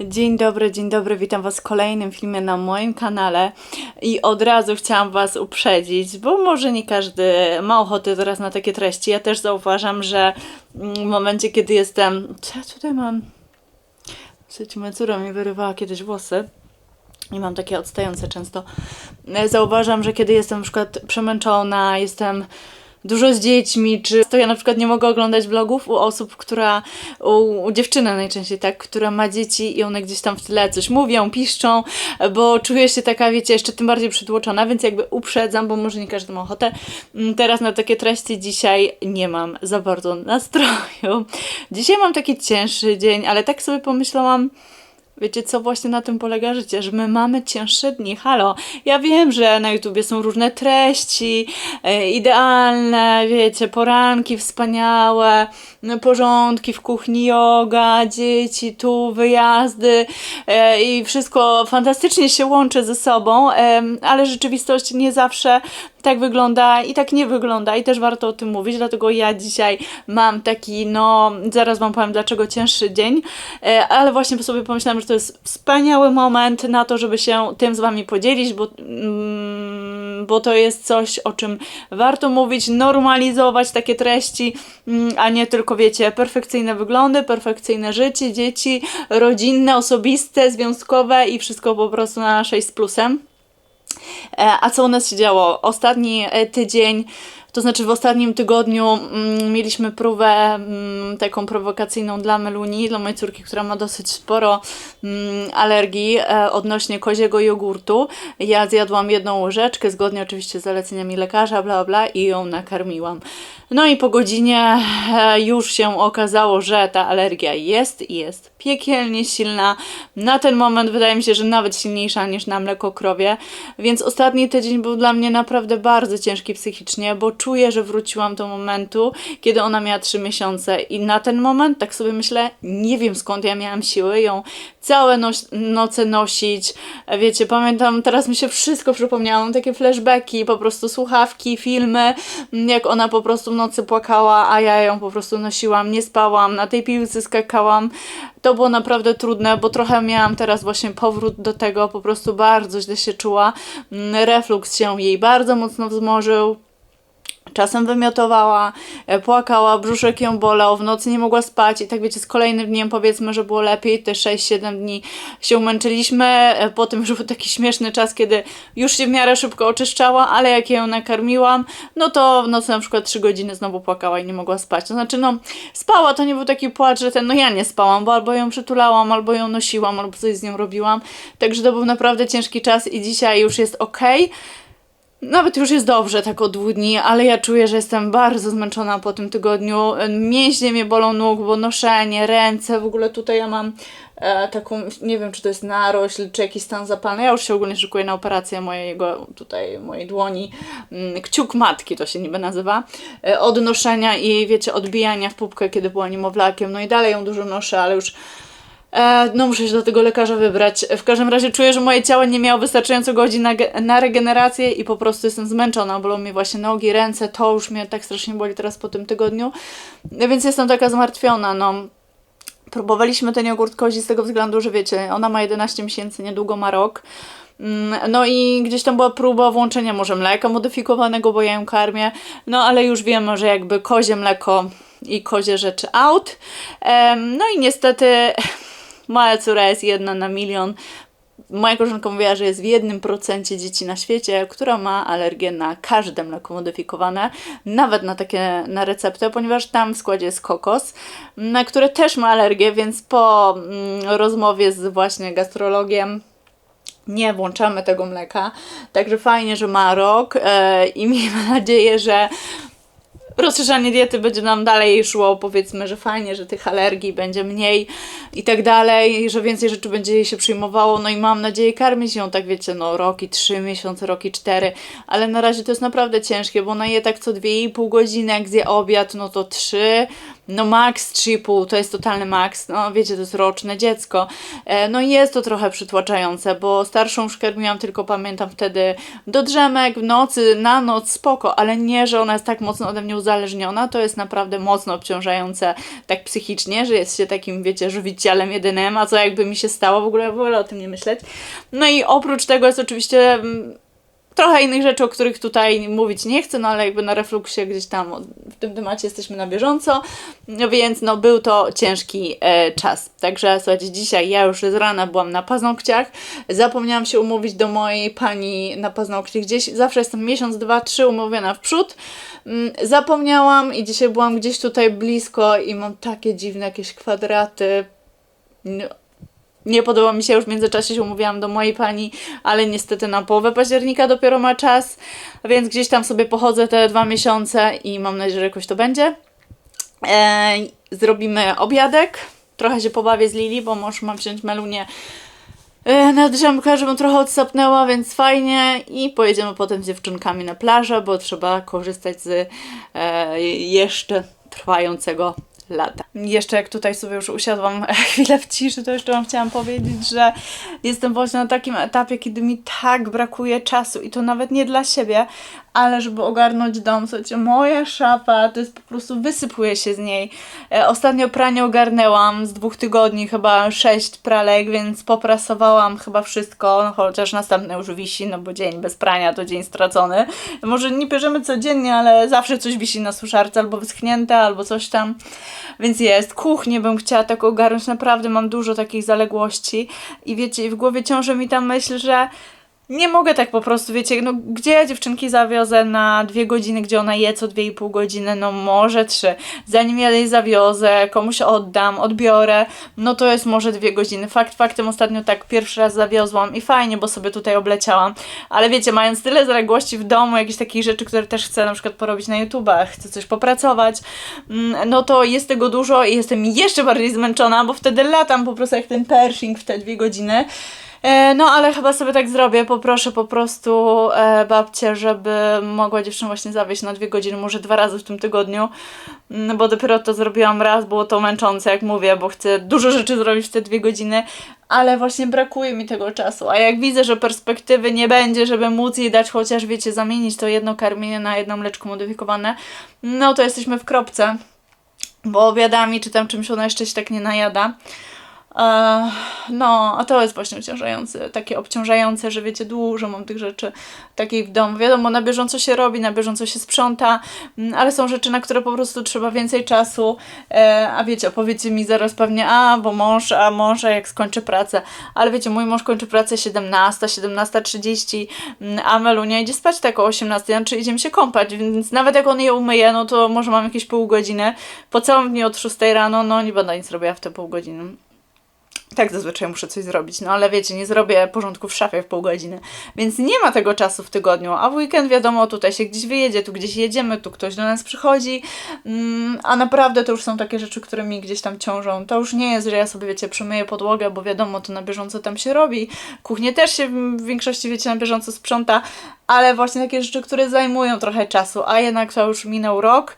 Dzień dobry, dzień dobry, witam Was w kolejnym filmie na moim kanale i od razu chciałam Was uprzedzić, bo może nie każdy ma ochotę teraz na takie treści. Ja też zauważam, że mm, w momencie, kiedy jestem... Co ja tutaj mam? Słuchajcie, córa mi wyrywała kiedyś włosy i mam takie odstające często. E, Zauważam, że kiedy jestem na przykład przemęczona, jestem dużo z dziećmi, czy to ja na przykład nie mogę oglądać vlogów u osób, która, u, u dziewczyny najczęściej tak, która ma dzieci i one gdzieś tam w tle coś mówią, piszczą, bo czuję się taka, wiecie, jeszcze tym bardziej przytłoczona, więc jakby uprzedzam, bo może nie każdy ma ochotę. Mm, Teraz na takie treści dzisiaj nie mam za bardzo nastroju. Dzisiaj mam taki cięższy dzień, ale tak sobie pomyślałam, Wiecie, co właśnie na tym polega życie, że my mamy cięższe dni. Halo, ja wiem, że na YouTubie są różne treści, e, idealne, wiecie, poranki wspaniałe, porządki w kuchni, yoga, dzieci, tu, wyjazdy e, i wszystko fantastycznie się łączy ze sobą, em, ale rzeczywistość nie zawsze tak wygląda i tak nie wygląda i też warto o tym mówić, dlatego ja dzisiaj mam taki, no, zaraz Wam powiem dlaczego cięższy dzień, e, ale właśnie sobie pomyślałam, że to jest wspaniały moment na to, żeby się tym z Wami podzielić, bo, mm, bo to jest coś, o czym warto mówić, normalizować takie treści, mm, a nie tylko, wiecie, perfekcyjne wyglądy, perfekcyjne życie, dzieci, rodzinne, osobiste, związkowe i wszystko po prostu na 6 z plusem. E, A co u nas się działo? Ostatni e, tydzień, to znaczy w ostatnim tygodniu mm, mieliśmy próbę mm, taką prowokacyjną dla Meluni, dla mojej córki, która ma dosyć sporo mm, alergii e, odnośnie koziego jogurtu. Ja zjadłam jedną łyżeczkę, zgodnie oczywiście z zaleceniami lekarza, bla bla i ją nakarmiłam. No i po godzinie e, już się okazało, że ta alergia jest i jest piekielnie silna. Na ten moment wydaje mi się, że nawet silniejsza niż na mleko krowie. Więc ostatni tydzień był dla mnie naprawdę bardzo ciężki psychicznie, bo czuję, że wróciłam do momentu, kiedy ona miała 3 miesiące. I na ten moment, tak sobie myślę, nie wiem skąd ja miałam siły ją całe noś- noce nosić. Wiecie, pamiętam, teraz mi się wszystko przypomniało, takie flashbacki, po prostu słuchawki, filmy, jak ona po prostu w nocy płakała, a ja ją po prostu nosiłam, nie spałam, na tej piłce skakałam. To było naprawdę trudne, bo trochę miałam teraz właśnie powrót do tego, po prostu bardzo źle się czuła. Mm, Refluks się jej bardzo mocno wzmożył. Czasem wymiotowała, e, płakała, brzuszek ją bolał, w nocy nie mogła spać i tak wiecie, z kolejnym dniem powiedzmy, że było lepiej, te 6-7 dni się męczyliśmy, e, potem już był taki śmieszny czas, kiedy już się w miarę szybko oczyszczała, ale jak ja ją nakarmiłam, no to w nocy na przykład 3 godziny znowu płakała i nie mogła spać. To znaczy, no spała, to nie był taki płacz, że ten, no ja nie spałam, bo albo ją przytulałam, albo ją nosiłam, albo coś z nią robiłam, także to był naprawdę ciężki czas i dzisiaj już jest okej. Nawet już jest dobrze, tak od dwóch dni, ale ja czuję, że jestem bardzo zmęczona po tym tygodniu. Mięśnie mnie bolą nóg, bo noszenie, ręce, w ogóle tutaj ja mam e, taką, nie wiem czy to jest narośl, czy jakiś stan zapalny. Ja już się ogólnie szykuję na operację mojego, tutaj, mojej dłoni. Mm, Kciuk matki to się niby nazywa. E, od noszenia i wiecie, odbijania w pupkę, kiedy była niemowlakiem. No i dalej ją dużo noszę, ale już E, no muszę się do tego lekarza wybrać. W każdym razie czuję, że moje ciało nie miało wystarczająco godzin na, na regenerację i po prostu jestem zmęczona. Bolą mnie właśnie nogi, ręce, to już mnie tak strasznie boli teraz po tym tygodniu. Więc jestem taka zmartwiona, no. Próbowaliśmy ten jogurt kozi z tego względu, że wiecie, ona ma 11 miesięcy, niedługo ma rok. Mm, No i gdzieś tam była próba włączenia może mleka modyfikowanego, bo ja ją karmię. No ale już wiemy, że jakby kozie mleko i kozie rzeczy out. No i niestety moja córa jest jedna na milion. Moja koleżanka mówiła, że jest w jednym procencie dzieci na świecie, która ma alergię na każde mleko modyfikowane, nawet na takie na receptę, ponieważ tam w składzie jest kokos, na które też ma alergię, więc po mm, rozmowie z właśnie gastrologiem nie włączamy tego mleka. Także fajnie, że ma rok e, i miejmy nadzieję, że rozszerzanie diety będzie nam dalej szło, powiedzmy, że fajnie, że tych alergii będzie mniej i tak dalej, że więcej rzeczy będzie jej się przyjmowało, no i mam nadzieję karmić ją, tak wiecie, no roki, trzy miesiące, roki cztery, ale na razie to jest naprawdę ciężkie, bo ona je tak co dwie i pół godziny, jak zje obiad, no to trzy, no max 3,5 to jest totalny max, no wiecie, to jest roczne dziecko. E, no i jest to trochę przytłaczające, bo starszą już karmiłam tylko pamiętam wtedy do drzemek w nocy, na noc, spoko, ale nie, że ona jest tak mocno ode mnie to jest naprawdę mocno obciążające tak psychicznie, że jest się takim, wiecie, żywicielem jedynym, a co jakby mi się stało, w ogóle wolę o tym nie myśleć. No i oprócz tego jest oczywiście mm, trochę innych rzeczy, o których tutaj mówić nie chcę, no ale jakby na refluksie gdzieś tam w tym temacie jesteśmy na bieżąco, no więc no był to ciężki e, czas. Także słuchajcie, dzisiaj ja już z rana byłam na paznokciach, zapomniałam się umówić do mojej pani na paznokcie. Gdzieś, zawsze jestem miesiąc, dwa, trzy umówiona w przód, Mm, zapomniałam i dzisiaj byłam gdzieś tutaj blisko i mam takie dziwne jakieś kwadraty, no, nie podoba mi się, już w międzyczasie się umówiłam do mojej pani, ale niestety na połowę października dopiero ma czas, więc gdzieś tam sobie pochodzę te dwa miesiące i mam nadzieję, że jakoś to będzie. E, zrobimy obiadek, trochę się pobawię z Lili, bo mąż ma wziąć Melunię e, na drzemkę, żebym trochę odsapnęła, więc fajnie i pojedziemy potem z dziewczynkami na plażę, bo trzeba korzystać z e, jeszcze trwającego lata. Jeszcze jak tutaj sobie już usiadłam chwilę w ciszy, to jeszcze Wam chciałam powiedzieć, że jestem właśnie na takim etapie, kiedy mi tak brakuje czasu i to nawet nie dla siebie, ale żeby ogarnąć dom, słuchajcie, moja szafa, to jest po prostu, wysypuje się z niej. E, ostatnio pranie ogarnęłam z dwóch tygodni, chyba sześć pralek, więc poprasowałam chyba wszystko, no, chociaż następne już wisi, no bo dzień bez prania to dzień stracony. Może nie bierzemy codziennie, ale zawsze coś wisi na suszarce, albo wyschnięte, albo coś tam, więc jest. Kuchnię bym chciała tak ogarnąć, naprawdę mam dużo takich zaległości i wiecie, i w głowie ciąży mi ta myśl, że nie mogę tak po prostu, wiecie, no gdzie dziewczynki zawiozę na dwie godziny, gdzie ona je co dwie i pół godziny, no może trzy. Zanim ja jej zawiozę, komuś oddam, odbiorę, no to jest może dwie godziny. Fakt faktem ostatnio tak pierwszy raz zawiozłam i fajnie, bo sobie tutaj obleciałam. Ale wiecie, mając tyle zaległości w domu, jakichś takich rzeczy, które też chcę na przykład porobić na YouTubach, chcę coś popracować, mm, no to jest tego dużo i jestem jeszcze bardziej zmęczona, bo wtedy latam po prostu jak ten Pershing w te dwie godziny. E, No, ale chyba sobie tak zrobię. Poproszę po prostu e, babcię, żeby mogła dziewczynę właśnie zawieźć na dwie godziny, może dwa razy w tym tygodniu. No bo dopiero to zrobiłam raz, było to męczące, jak mówię, bo chcę dużo rzeczy zrobić w te dwie godziny, ale właśnie brakuje mi tego czasu. A jak widzę, że perspektywy nie będzie, żeby móc jej dać chociaż, wiecie, zamienić to jedno karmienie na jedno mleczko modyfikowane, no to jesteśmy w kropce. Bo obiadami czy tam czymś ona jeszcze się tak nie najada. E, No, a to jest właśnie obciążające, takie obciążające, że wiecie, dużo mam tych rzeczy takich w domu. Wiadomo, na bieżąco się robi, na bieżąco się sprząta, mm, ale są rzeczy, na które po prostu trzeba więcej czasu. E, A wiecie, opowiecie mi zaraz pewnie, a bo mąż, a mąż, a jak skończy pracę. Ale wiecie, mój mąż kończy pracę 17, 17.30, mm, a Melunia idzie spać tak o 18, znaczy idziemy się kąpać, więc nawet jak on je umyje, no to może mam jakieś pół godziny. Po całym dniu od 6 rano, no nie będę nic robiła w te pół godziny. Tak zazwyczaj muszę coś zrobić, no ale wiecie, nie zrobię porządku w szafie w pół godziny, więc nie ma tego czasu w tygodniu, a w weekend wiadomo, tutaj się gdzieś wyjedzie, tu gdzieś jedziemy, tu ktoś do nas przychodzi, mm, a naprawdę to już są takie rzeczy, które mi gdzieś tam ciążą. To już nie jest, że ja sobie, wiecie, przemyję podłogę, bo wiadomo, to na bieżąco tam się robi, kuchnię też się w większości, wiecie, na bieżąco sprząta, ale właśnie takie rzeczy, które zajmują trochę czasu, a jednak to już minął rok,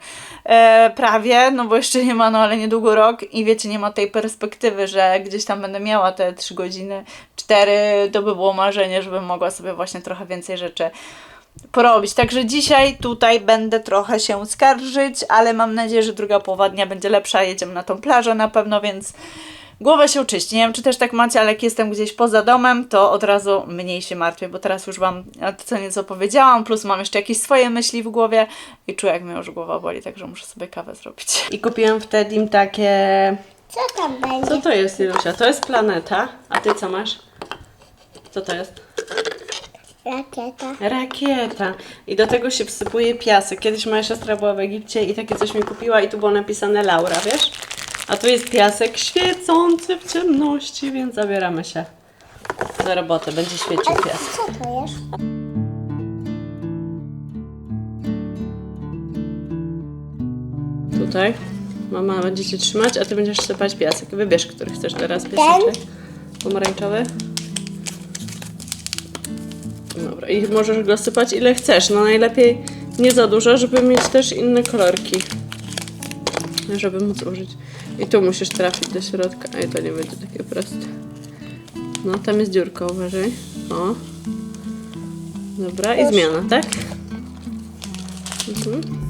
e, prawie, no bo jeszcze nie ma, no ale niedługo rok i wiecie, nie ma tej perspektywy, że gdzieś tam będę miała te 3 godziny, 4, to by było marzenie, żebym mogła sobie właśnie trochę więcej rzeczy porobić. Także dzisiaj tutaj będę trochę się skarżyć, ale mam nadzieję, że druga połowa dnia będzie lepsza. Jedziemy na tą plażę na pewno, więc głowę się uczyści. Nie wiem, czy też tak macie, ale jak jestem gdzieś poza domem, to od razu mniej się martwię, bo teraz już Wam co nieco powiedziałam, plus mam jeszcze jakieś swoje myśli w głowie i czuję, jak mnie już głowa boli, także muszę sobie kawę zrobić. I kupiłam wtedy im takie... Co tam będzie? Co to jest, Ilusia? To jest planeta. A Ty co masz? Co to jest? Rakieta. Rakieta. I do tego się wsypuje piasek. Kiedyś moja siostra była w Egipcie i takie coś mi kupiła i tu było napisane Laura, wiesz? A tu jest piasek świecący w ciemności, więc zabieramy się do roboty. Będzie świecił piasek. Co to jest? Tutaj mama będzie Cię trzymać, a Ty będziesz sypać piasek. Wybierz, który chcesz teraz piaseczek. Pomarańczowy? Dobra, i możesz go sypać ile chcesz. No najlepiej nie za dużo, żeby mieć też inne kolorki. Żeby móc użyć. I tu musisz trafić do środka. Ej, to nie będzie takie proste. No, tam jest dziurka, uważaj. O. Dobra, i zmiana, tak? Mhm.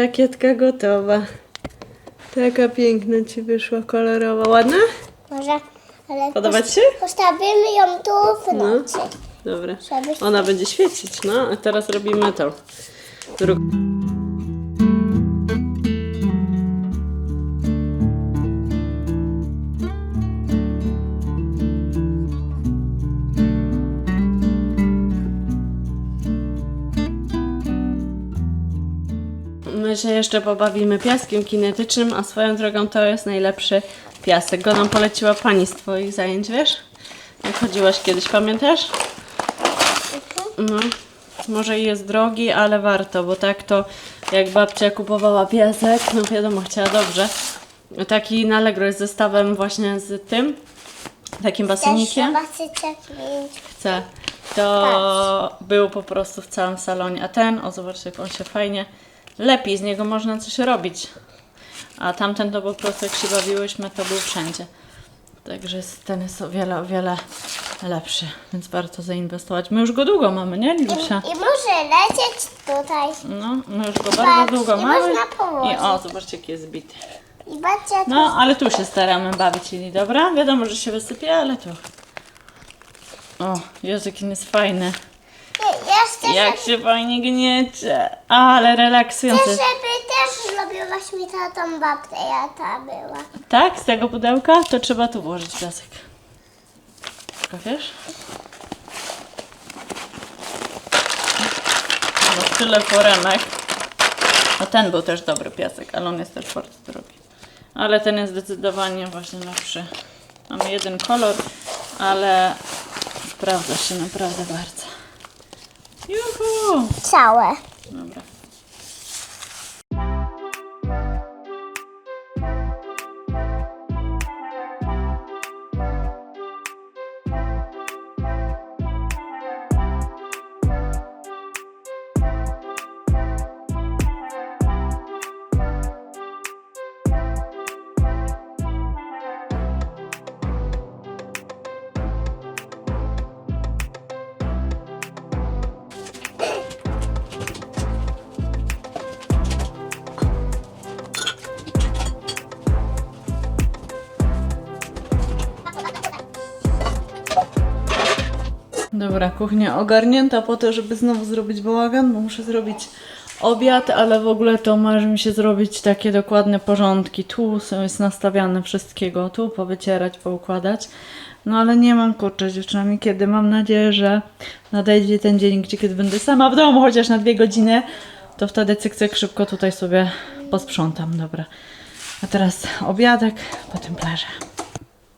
Rakietka gotowa. Taka piękna ci wyszła, kolorowa, ładna? Może, ale Podoba ci się? postawimy ją tu w No. nocy. Dobra. Żeby Ona będzie świecić, no. A teraz robimy to. Się jeszcze pobawimy piaskiem kinetycznym, a swoją drogą to jest najlepszy piasek. Go nam poleciła pani z Twoich zajęć, wiesz? Jak chodziłaś kiedyś, pamiętasz? No, może i jest drogi, ale warto, bo tak to jak babcia kupowała piasek, no wiadomo, chciała dobrze. Taki na Allegro jest zestawem właśnie z tym, takim basenikiem. Chcę. To był po prostu w całym salonie. A ten, o zobaczcie, jak on się fajnie lepi, z niego można coś robić. A tamten to po prostu jak się bawiłyśmy, to był wszędzie. Także ten jest o wiele, o wiele lepszy, więc warto zainwestować. My już go długo mamy, nie, Lilusia? I może lecieć tutaj. No, my już go bardzo długo i mamy. można I o, zobaczcie, jaki jest zbity. I patrzcie, No, ale tu się staramy bawić, Lili, dobra? Wiadomo, że się wysypie, ale tu. O, Jezu, jaki jest fajny. Jeszcze, Jak się fajnie gniecie. Ale relaksujące. żeby też zrobiłaś mi tatą babkę, ja ta była. Tak, z tego pudełka to trzeba tu włożyć piasek. Wiesz? No tyle foremek. No ten był też dobry piasek, ale on jest też bardzo drogi. Ale ten jest zdecydowanie właśnie lepszy. Mamy jeden kolor, ale sprawdza się naprawdę bardzo. Juhu! Całe. Dobra. Dobra, kuchnia ogarnięta po to, żeby znowu zrobić bałagan, bo muszę zrobić obiad, ale w ogóle to marzy mi się zrobić takie dokładne porządki. Tu jest nastawiane wszystkiego, tu powycierać, poukładać. No ale nie mam kurczę dziewczynami, kiedy mam nadzieję, że nadejdzie ten dzień, gdzie kiedy będę sama w domu, chociaż na dwie godziny, to wtedy cyk, cyk szybko tutaj sobie posprzątam, dobra. A teraz obiadek, potem plaża.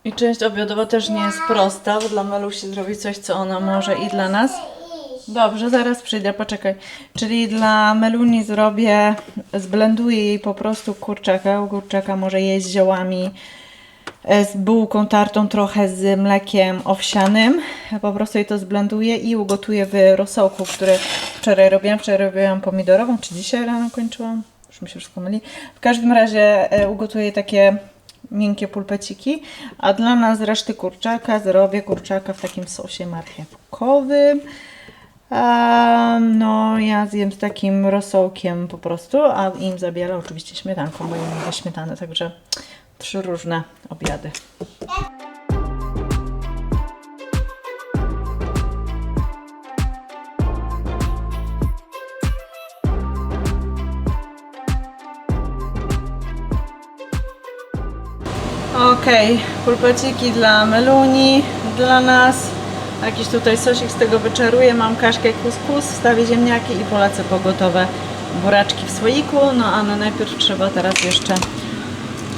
I część obiadowa też nie jest prosta, bo dla Melusi zrobi coś, co ona może i dla nas. Dobrze, zaraz przyjdę, poczekaj. Czyli dla Meluni zrobię, zblenduję jej po prostu kurczaka. Kurczaka może jeść z ziołami, e, z bułką tartą, trochę z mlekiem owsianym. Po prostu jej to zblenduję i ugotuję w rosołku, który wczoraj robiłam. Wczoraj robiłam pomidorową, czy dzisiaj rano kończyłam? Już mi się wszystko myli. W każdym razie e, ugotuję takie miękkie pulpeciki, a dla nas reszty kurczaka zrobię kurczaka w takim sosie marchewkowym. No, ja zjem z takim rosołkiem po prostu, a im zabiera oczywiście śmietanką, bo ja nie śmietany, także trzy różne obiady. Okej, pulpeciki dla Meluni, dla nas. Jakiś tutaj sosik z tego wyczaruję. Mam kaszkę kuskus, wstawię ziemniaki i polecę po gotowe buraczki w słoiku. No a no najpierw trzeba teraz jeszcze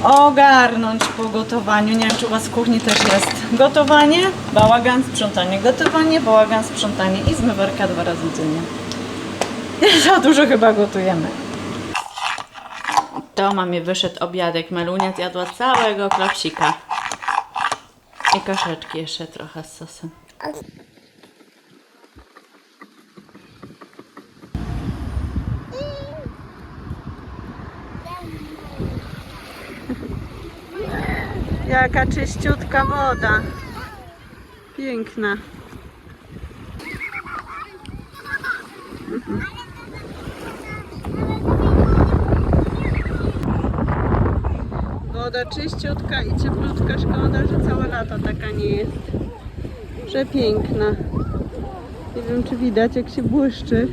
ogarnąć po gotowaniu. Nie wiem, czy u Was w kuchni też jest gotowanie, bałagan, sprzątanie, gotowanie, bałagan, sprzątanie i zmywarka dwa razy dziennie. Za dużo chyba gotujemy. To mamie wyszedł obiadek. Melunia zjadła całego klopsika. I koszeczki jeszcze trochę z sosem. Jaka czyściutka woda. Piękna. Pogoda czyściutka i cieplutka. Szkoda, że całe lato taka nie jest. Przepiękna. Nie wiem, czy widać, jak się błyszczy.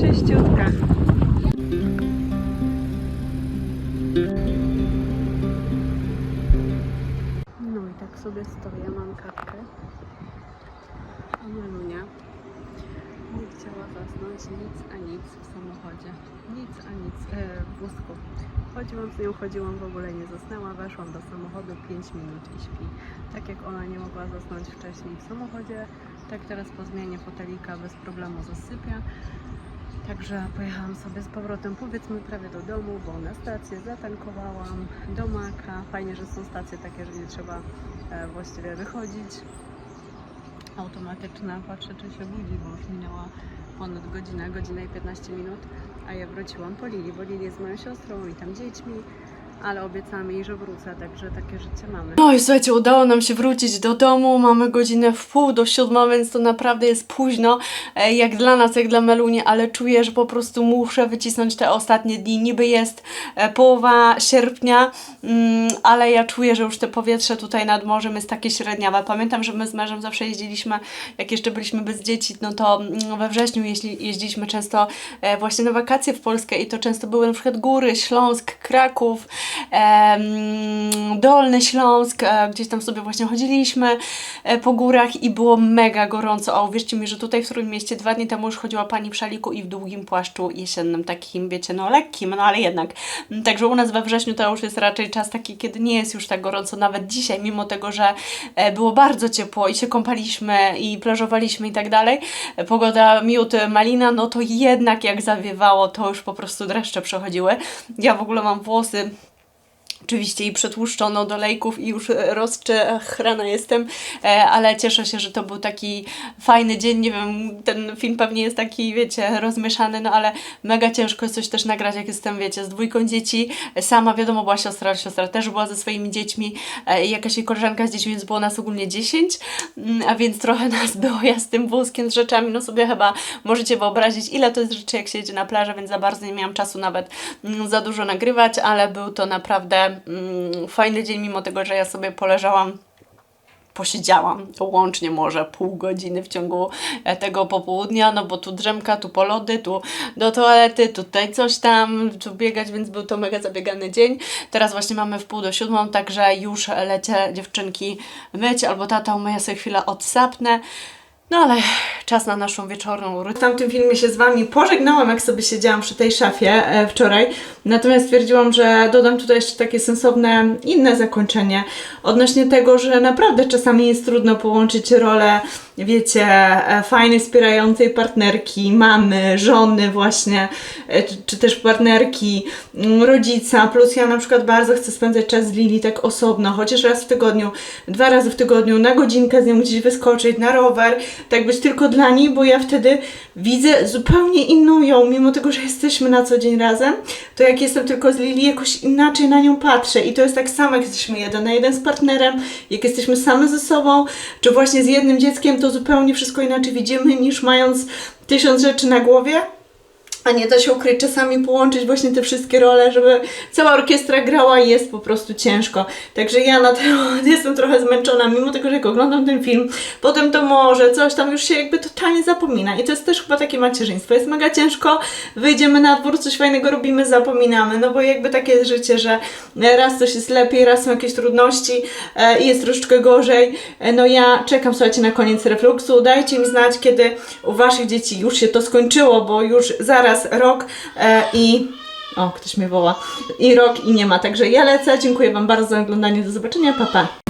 Czyściutka. No i tak sobie stoję, mam kartkę. A Melunia nie chciała zasnąć nic a nic w samochodzie. Nic a nic e, w wózku. Chodziłam z nią, chodziłam, w ogóle nie zasnęła. Weszłam do samochodu 5 minut i śpi. Tak jak ona nie mogła zasnąć wcześniej w samochodzie, tak teraz po zmianie fotelika bez problemu zasypia. Także pojechałam sobie z powrotem, powiedzmy prawie do domu, bo na stację zatankowałam do Maka. Fajnie, że są stacje takie, że nie trzeba e, właściwie wychodzić. Automatyczna, patrzę czy się budzi, bo już minęła ponad godzina, godzina i 15 minut, a ja wróciłam po Lili, bo Lili jest moją siostrą i tam dziećmi, ale obiecałam jej, że wrócę, także takie życie mamy. No i słuchajcie, udało nam się wrócić do domu. Mamy godzinę w pół do siódma, więc to naprawdę jest późno. e, Jak dla nas, jak dla Meluni, ale czuję, że po prostu muszę wycisnąć te ostatnie dni. Niby jest e, połowa sierpnia, mm, ale ja czuję, że już te powietrze tutaj nad morzem jest takie średniawe. Pamiętam, że my z mężem zawsze jeździliśmy, jak jeszcze byliśmy bez dzieci, no to mm, we wrześniu jeździ, jeździliśmy często e, właśnie na wakacje w Polskę i to często były na przykład góry, Śląsk, Kraków, Dolny Śląsk, e, gdzieś tam sobie właśnie chodziliśmy e, po górach i było mega gorąco. A uwierzcie mi, że tutaj w którym mieście dwa dni temu już chodziła pani w szaliku i w długim płaszczu jesiennym, takim wiecie, no lekkim, no ale jednak. Także u nas we wrześniu to już jest raczej czas taki, kiedy nie jest już tak gorąco, nawet dzisiaj, mimo tego, że e, było bardzo ciepło i się kąpaliśmy i plażowaliśmy i tak dalej, pogoda miód, malina, no to jednak jak zawiewało, to już po prostu dreszcze przechodziły. Ja w ogóle mam włosy Oczywiście i przetłuszczono do lejków i już e, rozczechrana jestem, e, ale cieszę się, że to był taki fajny dzień. Nie wiem, ten film pewnie jest taki, wiecie, rozmieszany, no ale mega ciężko jest coś też nagrać, jak jestem, wiecie, z dwójką dzieci. Sama, wiadomo, była siostra, siostra też była ze swoimi dziećmi e, i jakaś jej koleżanka z dziećmi, więc było nas ogólnie 10, mm, a więc trochę nas było, ja z tym wózkiem, z rzeczami, no sobie chyba możecie wyobrazić, ile to jest rzeczy, jak się jedzie na plażę, więc za bardzo nie miałam czasu nawet mm, za dużo nagrywać, ale był to naprawdę mm, fajny dzień, mimo tego, że ja sobie poleżałam posiedziałam łącznie może pół godziny w ciągu e, tego popołudnia, no bo tu drzemka, tu po lody, tu do toalety, tutaj coś tam, tu biegać, więc był to mega zabiegany dzień. Teraz właśnie mamy w pół do siódmą, także już lecie dziewczynki myć, albo tata umyję sobie chwilę odsapnę. No ale czas na naszą wieczorną rutynę. W tamtym filmie się z Wami pożegnałam, jak sobie siedziałam przy tej szafie e, wczoraj. Natomiast stwierdziłam, że dodam tutaj jeszcze takie sensowne inne zakończenie odnośnie tego, że naprawdę czasami jest trudno połączyć rolę, wiecie, e, fajnej, wspierającej partnerki, mamy, żony właśnie, e, czy, też partnerki, mm, rodzica, plus ja na przykład bardzo chcę spędzać czas z Lili tak osobno, chociaż raz w tygodniu, dwa razy w tygodniu, na godzinkę z nią gdzieś wyskoczyć, na rower, tak być tylko dla niej, bo ja wtedy widzę zupełnie inną ją, mimo tego, że jesteśmy na co dzień razem, to jak jestem tylko z Lili, jakoś inaczej na nią patrzę. I to jest tak samo, jak jesteśmy jeden na jeden z partnerem, jak jesteśmy same ze sobą, czy właśnie z jednym dzieckiem, to zupełnie wszystko inaczej widzimy, niż mając tysiąc rzeczy na głowie. A nie da się ukryć, czasami połączyć właśnie te wszystkie role, żeby cała orkiestra grała i jest po prostu ciężko. Także ja na temat jestem trochę zmęczona, mimo tego, że jak oglądam ten film, potem to może coś tam już się jakby totalnie zapomina. I to jest też chyba takie macierzyństwo. Jest mega ciężko, wyjdziemy na dwór, coś fajnego robimy, zapominamy. No bo jakby takie jest życie, że raz coś jest lepiej, raz są jakieś trudności e, i jest troszeczkę gorzej. E, no ja czekam, słuchajcie, na koniec refluksu. Dajcie mi znać, kiedy u Waszych dzieci już się to skończyło, bo już zaraz rok e, i... O, ktoś mnie woła. I rok i nie ma. Także ja lecę. Dziękuję Wam bardzo za oglądanie. Do zobaczenia. Pa, pa.